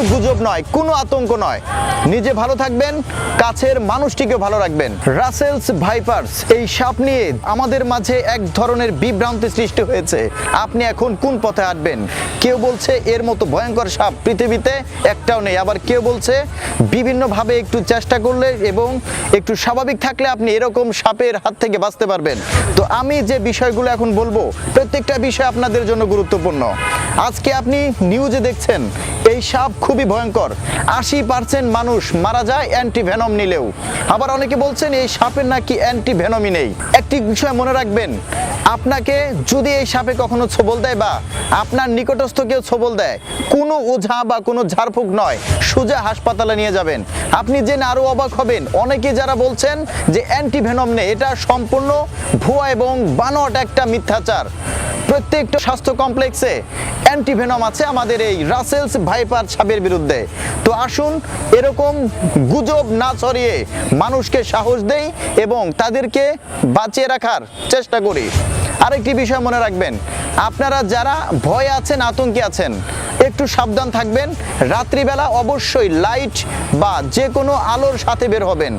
কোনো গুজব নয়, কোনো আতঙ্ক নয়। নিজে ভালো থাকবেন, কাছের মানুষটিকে ভালো রাখবেন। রাসেলস ভাইপার্স, এই সাপ নিয়ে আমাদের মাঝে এক ধরনের বিভ্রান্তি সৃষ্টি হয়েছে। আপনি এখন কোন পথে হাঁটবেন? কেউ বলছে এর মতো ভয়ঙ্কর সাপ পৃথিবীতে একটাও নেই। আবার কেউ বলছে বিভিন্নভাবে একটু চেষ্টা করলে এবং একটু স্বাভাবিক থাকলে আপনি এরকম সাপের হাত থেকে বাঁচতে পারবেন। তো আমি যে বিষয়গুলো এখন বলব, প্রত্যেকটা বিষয় আপনাদের জন্য গুরুত্বপূর্ণ। আজকে আপনি নিউজে দেখছেন, এই সাপ খুবই ভয়ঙ্কর। আশি পার্সেন্ট মানুষ মারা যায় অ্যান্টি ভেনম নিলেও। আবার অনেকে বলছেন এই সাপের নাকি অ্যান্টি ভেনমই নেই। একটি বিষয় মনে রাখবেন আপনাকে যদি এই সাপে কখনো ছবল দেয় বা আপনার নিকটস্থ কেউ ছবল দেয়, কোনো ওঝা বা কোনো ঝাড়ফুঁক নয়, সোজা হাসপাতালে নিয়ে যাবেন। আপনি জেনে আরও অবাক হবেন। অনেকে যারা বলছেন যে অ্যান্টি ভেনম নেই, এটা সম্পূর্ণ ভুয়া এবং বানোয়াট একটা মিথ্যাচার। প্রত্যেকটা স্বাস্থ্য কমপ্লেক্সে অ্যান্টিভেনম আছে আমাদের এই রাসেলস ভাইপার সাপের বিরুদ্ধে। তো আসুন, এরকম গুজব না ছড়িয়ে মানুষকে সাহস দেই এবং তাদেরকে বাঁচিয়ে রাখার চেষ্টা করি। আরেকটি বিষয় মনে রাখবেন, আপনারা যারা ভয় আছেন, আতঙ্কে আছেন, একটু সাবধান থাকবেন। রাত্রিবেলা অবশ্যই লাইট বা যে কোনো আলোর সাথে বের হবেন।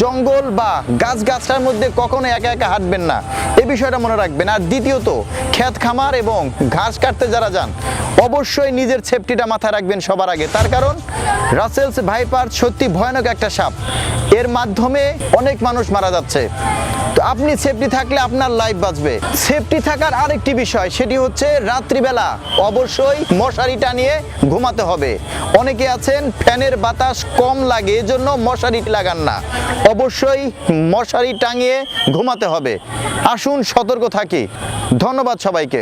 জঙ্গল বা গাছগাছার মধ্যে কখনো একা একা হাঁটবেন না। এই বিষয়টা মনে রাখবেন। আর দ্বিতীয়ত, ক্ষেত খামার এবং ঘাস কাটতে যারা যান, অবশ্যই নিজের সেফটিটা মাথায় রাখবেন সবার আগে। তার কারণ রাসেলস ভাইপার সত্যি ভয়ানক একটা সাপ। এর মাধ্যমে অনেক মানুষ মারা যাচ্ছে। তো আপনি সেফটি থাকলে আপনার লাইফ বাঁচবে। সেফটি থাকার আরেকটি বিষয়, সেটি হচ্ছে রাত্রিবেলা অবশ্যই মশারি টানিয়ে ঘুমাতে হবে। অনেকে আছেন, ফ্যানের বাতাস কম লাগে, এজন্য মশারি লাগান না। অবশ্যই মশারি টাঙিয়ে ঘুমাতে হবে। আসুন সতর্ক থাকি। ধন্যবাদ সবাইকে।